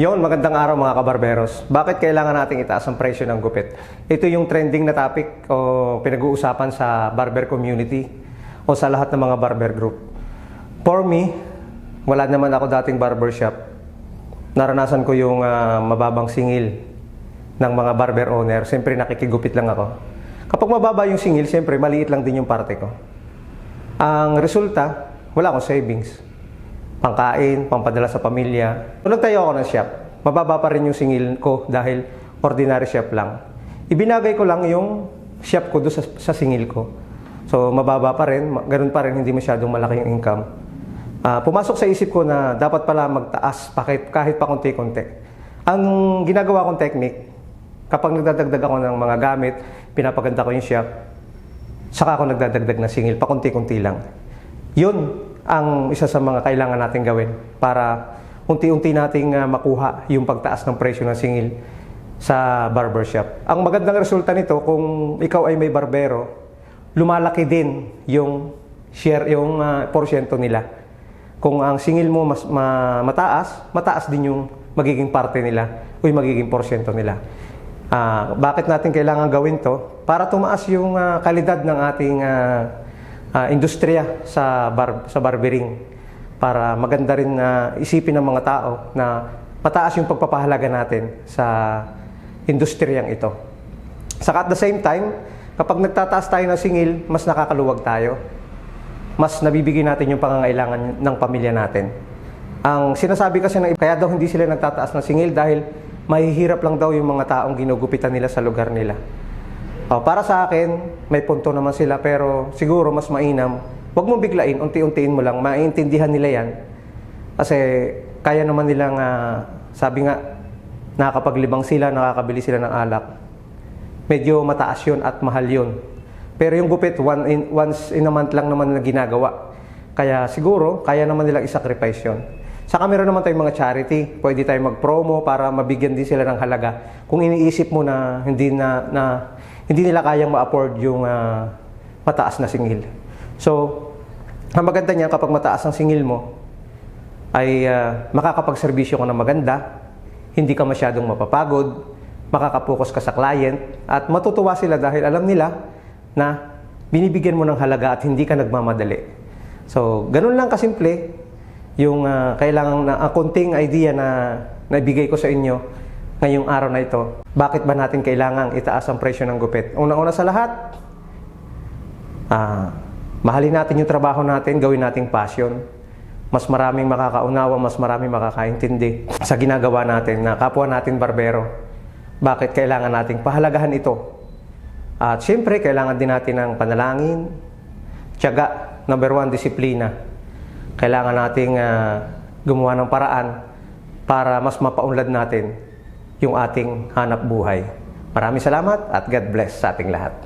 Yon, magandang araw mga kabarberos. Bakit kailangan nating itaas ang presyo ng gupit? Ito yung trending na topic o pinag-uusapan sa barber community o sa lahat ng mga barber group. For me, wala naman ako dating barbershop. Naranasan ko yung ah, mababang singil ng mga barber owner. Siyempre nakikigupit lang ako. Kapag mababa yung singil, siyempre maliit lang din yung parte ko. Ang resulta, wala akong savings pangkain, pampadala sa pamilya. Nung nagtayo ako ng shop, mababa pa rin yung singil ko dahil ordinary shop lang. Ibinagay ko lang yung shop ko doon sa, sa singil ko. So, mababa pa rin, ganun pa rin, hindi masyadong malaki yung income. Ah, pumasok sa isip ko na dapat pala magtaas kahit, kahit pa konti-konti. Ang ginagawa kong technique, kapag nagdadagdag ako ng mga gamit, pinapaganda ko yung shop, saka ako nagdadagdag ng singil, pakunti-kunti lang. Yun ang isa sa mga kailangan natin gawin para unti-unti nating ah, makuha yung pagtaas ng presyo ng singil sa barbershop. Ang magandang resulta nito, kung ikaw ay may barbero, lumalaki din yung share, yung ah, porsyento nila. Kung ang singil mo mas ma- mataas, mataas din yung magiging parte nila o yung magiging porsyento nila. Ah, bakit natin kailangan gawin to? Para tumaas yung ah, kalidad ng ating ah, ah, industriya sa bar sa barbering para maganda rin na isipin ng mga tao na mataas yung pagpapahalaga natin sa industriyang ito. Saka at the same time, kapag nagtataas tayo ng singil, mas nakakaluwag tayo. Mas nabibigay natin yung pangangailangan ng pamilya natin. Ang sinasabi kasi ng kaya daw hindi sila nagtataas ng singil dahil mahihirap lang daw yung mga taong ginugupitan nila sa lugar nila. Oh, para sa akin, may punto naman sila pero siguro mas mainam. Huwag mo biglain, unti-untiin mo lang. Maintindihan nila yan. Kasi kaya naman nilang, ah, sabi nga, nakakapaglibang sila, nakakabili sila ng alak. Medyo mataas yun at mahal yun. Pero yung gupit, one in, once in a month lang naman na ginagawa. Kaya siguro, kaya naman nilang isacrifice yun. Saka meron naman tayong mga charity. Pwede tayo mag-promo para mabigyan din sila ng halaga. Kung iniisip mo na hindi na, na hindi nila kayang ma-afford yung ah, mataas na singil. So, ang maganda niya kapag mataas ang singil mo, ay ah, makakapagserbisyo ka ng maganda, hindi ka masyadong mapapagod, makakapokus ka sa client, at matutuwa sila dahil alam nila na binibigyan mo ng halaga at hindi ka nagmamadali. So, ganun lang kasimple yung ah, kailangan na ang konting idea na naibigay ko sa inyo ngayong araw na ito. Bakit ba natin kailangang itaas ang presyo ng gupit? Una-una sa lahat, ah, mahalin natin yung trabaho natin, gawin nating passion. Mas maraming makakaunawa, mas maraming makakaintindi sa ginagawa natin na kapwa natin barbero. Bakit kailangan nating pahalagahan ito? At siyempre, kailangan din natin ng panalangin, tiyaga, number one, disiplina. Kailangan nating ah, gumawa ng paraan para mas mapaunlad natin yung ating hanap buhay. Maraming salamat at God bless sa ating lahat.